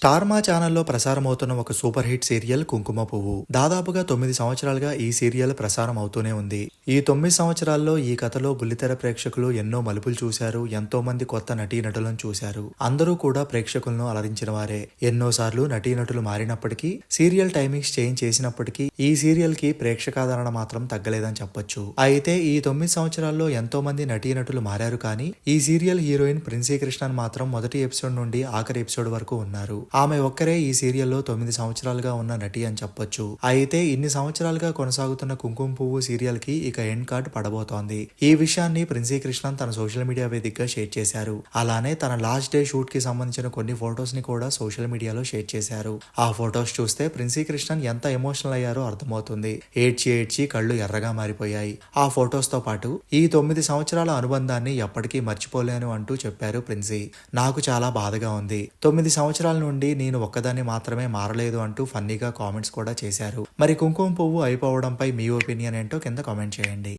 Star మా ఛానల్లో ప్రసారమవుతున్న ఒక సూపర్ హిట్ సీరియల్ కుంకుమ పువ్వు. దాదాపుగా తొమ్మిది సంవత్సరాలుగా ఈ సీరియల్ ప్రసారం అవుతూనే ఉంది. ఈ తొమ్మిది సంవత్సరాల్లో ఈ కథలో బుల్లితెర ప్రేక్షకులు ఎన్నో మలుపులు చూశారు ఎంతో మంది కొత్త నటీనటులను చూశారు. అందరూ కూడా ప్రేక్షకులను అలరించిన వారే. ఎన్నోసార్లు నటీనటులు మారినప్పటికీ సీరియల్ టైమింగ్స్ చేంజ్ చేసినప్పటికీ ఈ సీరియల్కి ప్రేక్షకాదరణ మాత్రం తగ్గలేదని చెప్పొచ్చు. అయితే ఈ తొమ్మిది సంవత్సరాల్లో ఎంతో మంది నటీనటులు మారారు కానీ ఈ సీరియల్ హీరోయిన్ ప్రిన్సీ కృష్ణన్ మాత్రం మొదటి ఎపిసోడ్ నుండి ఆఖరి ఎపిసోడ్ వరకు ఉన్నారు. ఆమె ఒక్కరే ఈ సీరియల్లో తొమ్మిది సంవత్సరాలుగా ఉన్న నటి అని చెప్పొచ్చు. అయితే ఇన్ని సంవత్సరాలుగా కొనసాగుతున్న కుంకుమ పువ్వు సీరియల్కి ఇక ఎండ్ కార్డ్ పడబోతోంది. ఈ విషయాన్ని ప్రిన్సీ కృష్ణన్ తన సోషల్ మీడియా వేదికగా షేర్ చేశారు. అలానే తన లాస్ట్ డే షూట్కి సంబంధించిన కొన్ని ఫొటోస్ని కూడా సోషల్ మీడియాలో షేర్ చేశారు. ఆ ఫొటోస్ చూస్తే ప్రిన్సీ కృష్ణన్ ఎంత ఎమోషనల్ అయ్యారో అర్థమవుతుంది. ఏడ్చి ఏడ్చి కళ్ళు ఎర్రగా మారిపోయాయి. ఆ ఫొటోస్తో పాటు ఈ తొమ్మిది సంవత్సరాల అనుబంధాన్ని ఎప్పటికీ మర్చిపోలేను అంటూ చెప్పారు ప్రిన్సీ. నాకు చాలా బాధగా ఉంది. తొమ్మిది సంవత్సరాల నుండి నుండి నేను ఒక్కదాన్ని మాత్రమే మారలేదు అంటూ ఫన్నీగా కామెంట్స్ కూడా చేశారు. మరి కుంకుమ పువ్వు అయిపోవడంపై మీ ఒపీనియన్ ఏంటో కింద కామెంట్ చేయండి.